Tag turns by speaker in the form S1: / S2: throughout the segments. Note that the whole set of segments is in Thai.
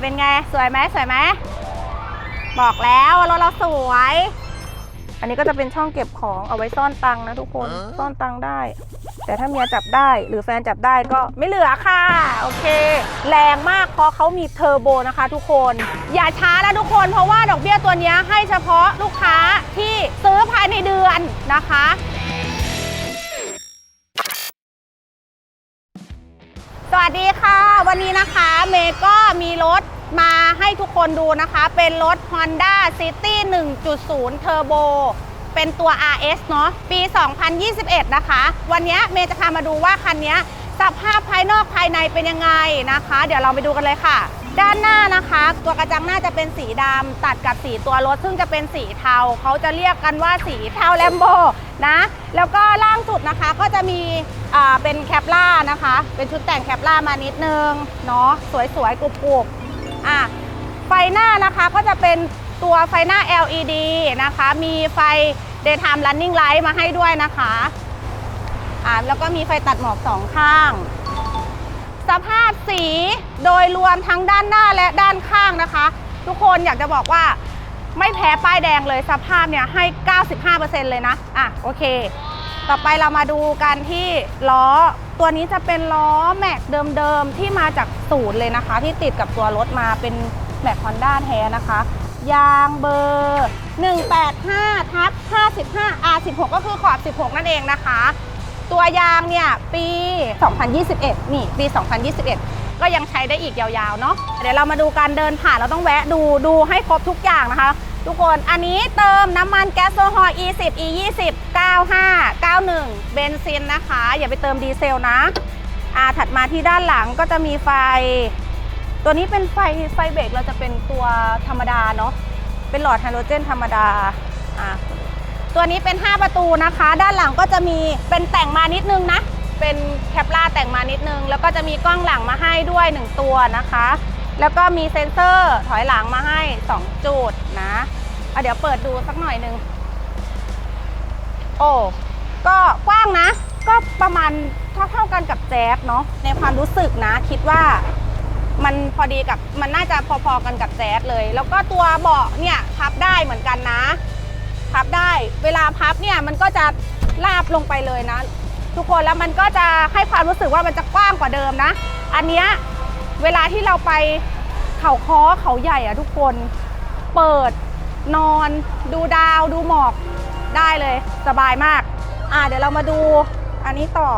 S1: เป็นไง สวยไหมสวยไหมบอกแล้วว่ารถเราสวย อันนี้ก็จะเป็นช่องเก็บของเอาไว้ซ่อนตังค์นะทุกคนซ่อนตังค์ได้ แต่ถ้าเมียจับได้หรือแฟนจับได้ก็ไม่เหลือค่ะ โอเค แรงมากเพราะเขามีเทอร์โบนะคะทุกคน อย่าช้านะทุกคนเพราะว่าดอกเบี้ยตัวเนี้ยให้เฉพาะลูกค้าที่ซื้อภายในเดือนนะคะ วัสดีค่ะ วันนี้นะคะเมย์ก็มีรถมาให้ทุกคนดูนะคะ เป็นรถ Honda City 1.0 Turbo เป็นตัว RS เนาะปี 2021 นะคะ วันนี้เมย์จะพามาดูว่าคันนี้สภาพภายนอกภายในเป็นยังไงนะคะ เดี๋ยวเราไปดูกันเลยค่ะ ด้านหน้านะคะ ตัวกระจังหน้าจะเป็นสีดำตัดกับสีตัวรถ ซึ่งจะเป็นสีเทาเขาจะเรียกกันว่าสีเทาแลมโบนะแล้วก็ล่างสุดนะคะก็จะมีเป็นแคปล่านะคะ เป็นชุดแต่งแคปล่ามานิดนึงเนาะสวยๆกรุบๆอะไฟหน้านะคะก็จะเป็นตัวไฟหน้า LED นะคะ มีไฟ daytime running light มาให้ด้วยนะคะอ่าแล้วก็มีไฟตัดหมอกสองข้าง สภาพสีโดยรวมทั้งด้านหน้าและด้านข้างนะคะ ทุกคนอยากจะบอกว่าไม่แพ้ป้ายแดงเลยสภาพเนี่ยให้ 95%เลยนะ อะโอเค ต่อไปเรามาดูกันที่ล้อ ตัวนี้จะเป็นล้อแม็กเดิมๆ ที่มาจากศูนย์เลยนะคะ ที่ติดกับตัวรถมาเป็นแม็กฮอนด้าแท้นะคะ ยางเบอร์ 185ทับ55 R16 ก็คือขอบ 16 นั่นเองนะคะ ตัวยางเนี่ยปี 2021 นี่ปี 2021 ก็ยังใช้ได้อีกยาวๆเนาะเดี๋ยวเรามาดูการเดินผ่านเราต้องแวะดูดูให้ครบทุกอย่างนะคะ ทุกคนอันนี้เติมน้ำมันแก๊สโซฮอล์ E10 E20 95 91 เบนซินนะคะ อย่าไปเติมดีเซลนะอ่าถัดมาที่ด้านหลังก็จะมีไฟ ตัวนี้เป็นไฟไฟเบรกเราจะเป็นตัวธรรมดาเนาะเป็นหลอดไฮโดรเจนธรรมดาอ่า ตัวนี้เป็น 5 ประตูนะคะ ด้านหลังก็จะมีเป็นแต่งมานิดนึงนะ เป็นแคปล่าแต่งมานิดนึง แล้วก็จะมีกล้องหลังมาให้ด้วย 1 ตัวนะคะ แล้วก็มีเซ็นเซอร์ถอยหลังมาให้ 2 จุดนะเดี๋ยวเปิดดูสักหน่อยนึง โอ้ก็กว้างนะ ก็ประมาณเท่าเท่ากันกับแจ๊บเนาะในความรู้สึกนะ คิดว่ามันพอดีกับมันน่าจะพอๆกันกับแจ๊สเลย แล้วก็ตัวเบาะเนี่ยพับได้เหมือนกันนะ พับได้ เวลาพับเนี่ยมันก็จะลาบลงไปเลยนะ ทุกคนแล้วมันก็จะให้ความรู้สึกว่ามันจะกว้างกว่าเดิมนะ อันเนี้ยเวลาที่เราไปเขาค้อเขาใหญ่อะทุกคนเปิดนอนดูดาวดูหมอกได้เลยสบายมาก อ่าเดี๋ยวเรามาดูอันนี้ต่อ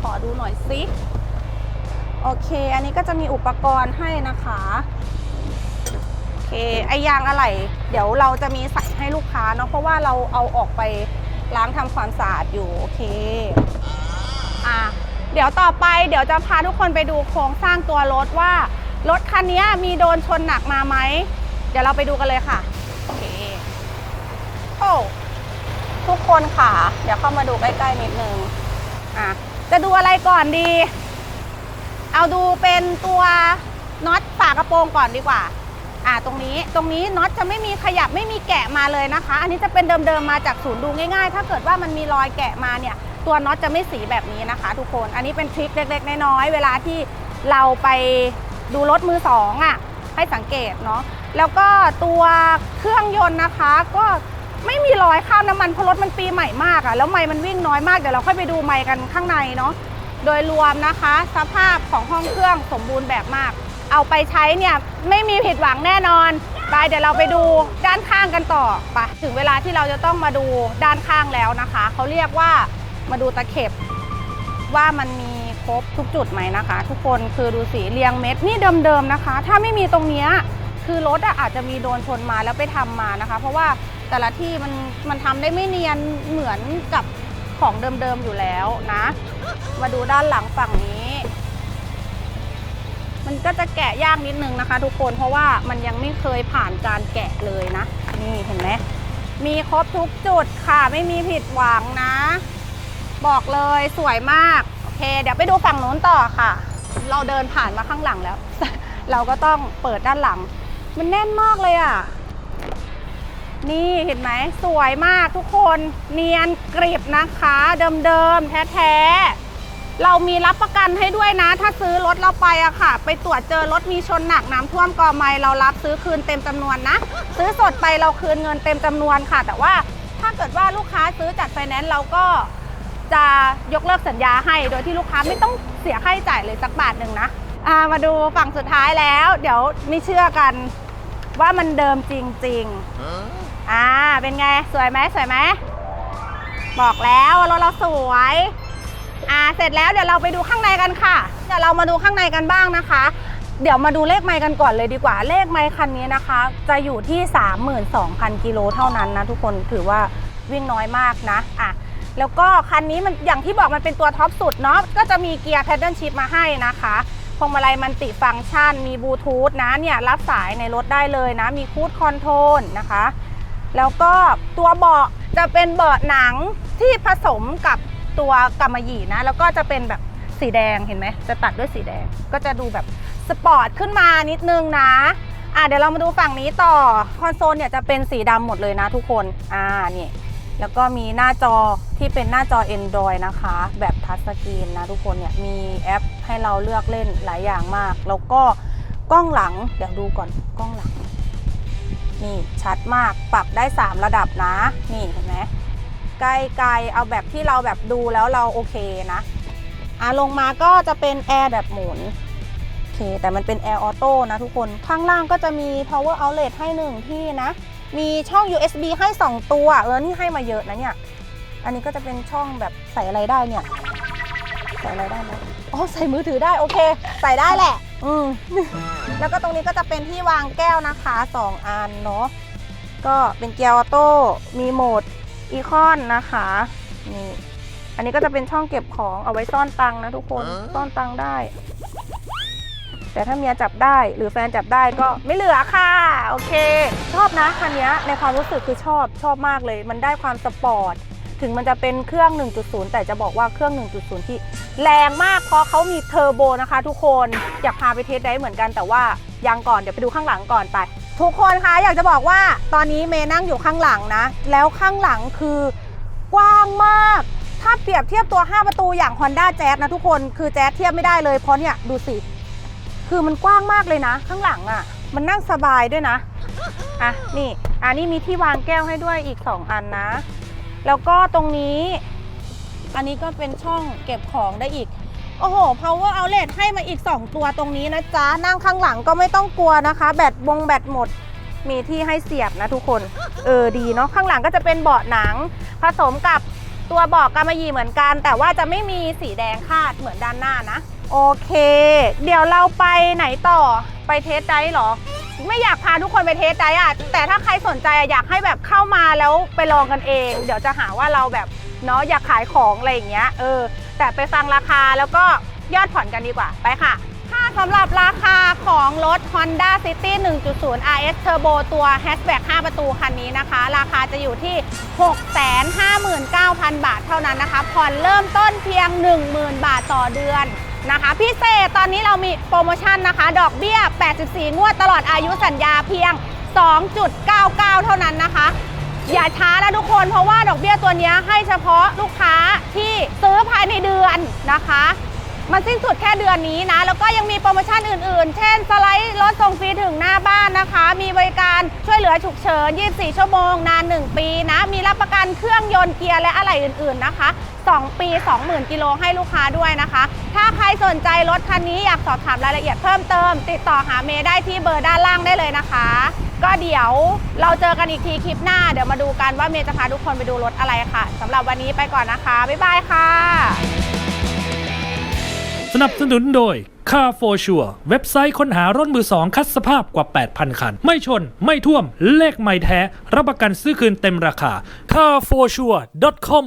S1: ขอดูหน่อยสิโอเค อันนี้ก็จะมีอุปกรณ์ให้นะคะ เคไอยางอะไหล่เดี๋ยวเราจะมีใส่ให้ลูกค้าเนาะเพราะว่าเราเอาออกไปล้างทำความสะอาดอยู่โอเคอะเดี๋ยวต่อไปเดี๋ยวจะพาทุกคนไปดูโครงสร้างตัวรถว่ารถคันนี้มีโดนชนหนักมาไหม เดี๋ยวเราไปดูกันเลยค่ะโอเคโอ้ทุกคนค่ะ เดี๋ยวเข้ามาดูใกล้ๆนิดนึงอะจะดูอะไรก่อนดี เอาดูเป็นตัวน็อตฝากระโปรงก่อนดีกว่า อ่าตรงนี้ตรงนี้น็อตจะไม่มีขยับไม่มีแกะมาเลยนะคะ อันนี้จะเป็นเดิมๆมาจากศูนย์ดูง่ายๆ ถ้าเกิดว่ามันมีรอยแกะมาเนี่ยตัวน็อตจะไม่สีแบบนี้นะคะ ทุกคนอันนี้เป็นทริคเล็กๆน้อยๆเวลาที่เราไปดูรถมือสองอะให้สังเกตเนาะแล้วก็ตัวเครื่องยนต์นะคะ ก็ไม่มีรอยข้ามน้ำมันเพราะรถมันปีใหม่มากอะแล้วไมล์มันวิ่งน้อยมากเดี๋ยวเราค่อยไปดูไมล์กันข้างในเนาะโดยรวมนะคะ สภาพของห้องเครื่องสมบูรณ์แบบมาก เอาไปใช้เนี่ยไม่มีผิดหวังแน่นอนไปเดี๋ยวเราไปดูด้านข้างกันต่อไปถึงเวลาที่เราจะต้องมาดูด้านข้างแล้วนะคะเขาเรียกว่ามาดูตะเข็บ ว่ามันมีครบทุกจุดไหมนะคะ ทุกคนคือดูสีเรียงเม็ดนี่เดิมๆนะคะ ถ้าไม่มีตรงเนี้ยคือรถอาจจะมีโดนชนมาแล้วไปทำมานะคะ เพราะว่าแต่ละที่มันมันทำได้ไม่เนียนเหมือนกับของเดิมๆอยู่แล้วนะ มาดูด้านหลังฝั่งนี้ มันก็จะแกะยากนิดนึงนะคะ ทุกคนเพราะว่ามันยังไม่เคยผ่านการแกะเลยนะ นี่เห็นไหมมีครบทุกจุดค่ะ ไม่มีผิดหวังนะ บอกเลยสวยมาก โอเค เดี๋ยวไปดูฝั่งโน้นต่อค่ะ เราเดินผ่านมาข้างหลังแล้ว เราก็ต้องเปิดด้านหลัง มันแน่นมากเลยอะ นี่เห็นไหมสวยมากทุกคนเนียนกริบนะคะ เดิมๆแท้ๆ เรามีรับประกันให้ด้วยนะ ถ้าซื้อรถเราไปอะค่ะ ไปตรวจเจอรถมีชนหนักน้ำท่วมกอไม้เรารับซื้อคืนเต็มจำนวนนะ ซื้อสดไปเราคืนเงินเต็มจำนวนค่ะ แต่ว่าถ้าเกิดว่าลูกค้าซื้อจัดไฟแนนซ์เราก็จะยกเลิกสัญญาให้ โดยที่ลูกค้าไม่ต้องเสียค่าใช้จ่ายเลยสักบาทหนึ่งนะอ่ามาดูฝั่งสุดท้ายแล้ว เดี๋ยวไม่เชื่อกันว่ามันเดิมจริงๆอ่าเป็นไงสวยไหมสวยไหมบอกแล้วว่ารถเราสวย อ่าเสร็จแล้วเดี๋ยวเราไปดูข้างในกันค่ะ เดี๋ยวเรามาดูข้างในกันบ้างนะคะ เดี๋ยวมาดูเลขไมค์กันก่อนเลยดีกว่า เลขไมค์คันนี้นะคะ จะอยู่ที่ 32,000 กิโลเท่านั้นนะทุกคนถือว่าวิ่งน้อยมากนะอะแล้วก็คันนี้มันอย่างที่บอกมันเป็นตัวท็อปสุดเนาะก็จะมีเกียร์ Paddle Shift มาให้นะคะพวงมาลัยมันติฟังก์ชัน มีบลูทูธนะเนี่ยรับสายในรถได้เลยนะ มีคูดคอนโทรลนะคะ แล้วก็ตัวเบาะจะเป็นเบาะหนังที่ผสมกับ ตัวกำมะหยี่นะ แล้วก็จะเป็นแบบสีแดงเห็นไหมจะตัดด้วยสีแดงก็จะดูแบบสปอร์ตขึ้นมานิดนึงนะอะเดี๋ยวเรามาดูฝั่งนี้ต่อคอนโซลเนี่ยจะเป็นสีดำหมดเลยนะทุกคนอ่านี่แล้วก็มีหน้าจอที่เป็นหน้าจอ Android นะคะ แบบทัชสกรีนนะทุกคนเนี่ยมีแอปให้เราเลือกเล่นหลายอย่างมาก แล้วก็กล้องหลังเดี๋ยวดูก่อนกล้องหลัง นี่ชัดมากปรับได้ 3 ระดับนะ นี่เห็นไหม ไกลๆเอาแบบที่เราแบบดูแล้วเราโอเคนะอะลงมาก็จะเป็นแอร์แบบหมุนโอเคแต่มันเป็นแอร์ออโต้นะทุกคนข้างล่างก็จะมี power outlet ให้หนึ่งที่นะ มีช่อง USB ให้ 2 ตัว เออนี่ให้มาเยอะนะเนี่ย อันนี้ก็จะเป็นช่องแบบใส่อะไรได้เนี่ยใส่อะไรได้ไหมอ๋อใส่มือถือได้โอเค ใส่ได้แหละ อืมแล้วก็ตรงนี้ก็จะเป็นที่วางแก้วนะคะ 2 อันเนาะก็เป็นเกียร์ออโต้มีโหมด อีคอนนะคะนี่อันนี้ก็จะเป็นช่องเก็บของเอาไว้ซ่อนตังค์นะทุกคนซ่อนตังค์ได้ แต่ถ้าเมียจับได้หรือแฟนจับได้ก็ไม่เหลือค่ะ โอเค ชอบนะคันนี้ในความรู้สึกคือชอบชอบมากเลย มันได้ความสปอร์ตถึงมันจะเป็นเครื่อง 1.0 แต่จะบอกว่าเครื่อง 1.0 ที่แรงมากเพราะเขามีเทอร์โบนะคะ ทุกคนอยากพาไปเทสได้เหมือนกันแต่ว่ายังก่อนเดี๋ยวไปดูข้างหลังก่อนไป ทุกคนคะอยากจะบอกว่าตอนนี้เมย์นั่งอยู่ข้างหลังนะ แล้วข้างหลังคือกว้างมาก ถ้าเปรียบเทียบตัว 5 ประตูอย่าง Honda Jazz นะทุกคนคือแจ๊สเทียบไม่ได้เลยเพราะเนี่ยดูสิ คือมันกว้างมากเลยนะ ข้างหลังอะ่ะ มันนั่งสบายด้วยนะอะนี่อันนี้มีที่วางแก้วให้ด้วยอีก 2 อันนะ แล้วก็ตรงนี้ อันนี้ก็เป็นช่องเก็บของได้อีก โอ้โห power outlet ให้มาอีก 2 ตัวตรงนี้นะจ๊ะ นั่งข้างหลังก็ไม่ต้องกลัวนะคะ แบตวงแบตหมด มีที่ให้เสียบนะทุกคน เออดีเนาะ ข้างหลังก็จะเป็นเบาะหนัง ผสมกับตัวเบาะกำมะหยี่เหมือนกัน แต่ว่าจะไม่มีสีแดงคาดเหมือนด้านหน้านะ โอเค เดี๋ยวเราไปไหนต่อ ไปเทสไดรฟ์เหรอ ไม่อยากพาทุกคนไปเทสไดอะแต่ถ้าใครสนใจอยากให้แบบเข้ามาแล้วไปลองกันเอง เดี๋ยวจะหาว่าเราแบบเนาะอยากขายของอะไรอย่างเงี้ย เออ แต่ไปฟังราคาแล้วก็ยอดผ่อนกันดีกว่าไปค่ะถ้าสำหรับราคาของรถ Honda City 1.0 RS Turbo ตัว Hatchback 5 ประตูคันนี้นะคะ ราคาจะอยู่ที่ 659,000 บาทเท่านั้นนะคะ ผ่อนเริ่มต้นเพียง 10,000 บาทต่อเดือนนะคะ พิเศษตอนนี้เรามีโปรโมชั่นนะคะ ดอกเบี้ย 84 งวดตลอดอายุสัญญาเพียง 2.99 เท่านั้นนะคะ อย่าช้านะทุกคนเพราะว่าดอกเบี้ยตัวนี้ให้เฉพาะลูกค้าที่ซื้อภายในเดือนนะคะมันสิ้นสุดแค่เดือนนี้นะ แล้วก็ยังมีโปรโมชั่นอื่นๆ เช่น สไลด์รถส่งฟรีถึงหน้าบ้านนะคะ มีบริการช่วยเหลือฉุกเฉิน 24 ชั่วโมง นาน 1 ปีนะ มีรับประกันเครื่องยนต์เกียร์และอะไหล่อื่นๆนะคะ 2 ปี 20,000 กิโลให้ลูกค้าด้วยนะคะ ถ้าใครสนใจรถคันนี้อยากสอบถามรายละเอียดเพิ่มเติม ติดต่อหาเมย์ได้ที่เบอร์ด้านล่างได้เลยนะคะ ก็เดี๋ยวเราเจอกันอีกทีคลิปหน้า เดี๋ยวมาดูกันว่าเมย์จะพาทุกคนไปดูรถอะไรค่ะสำหรับวันนี้ไปก่อนนะคะ บ๊ายบายค่ะ
S2: สนับสนุนโดย Car for Sure เว็บไซต์ค้นหารถมือสองคัดสภาพกว่า 8,000 คัน ไม่ชน ไม่ท่วม เลขไม่แท้ รับประกันซื้อคืนเต็มราคา carforsure.com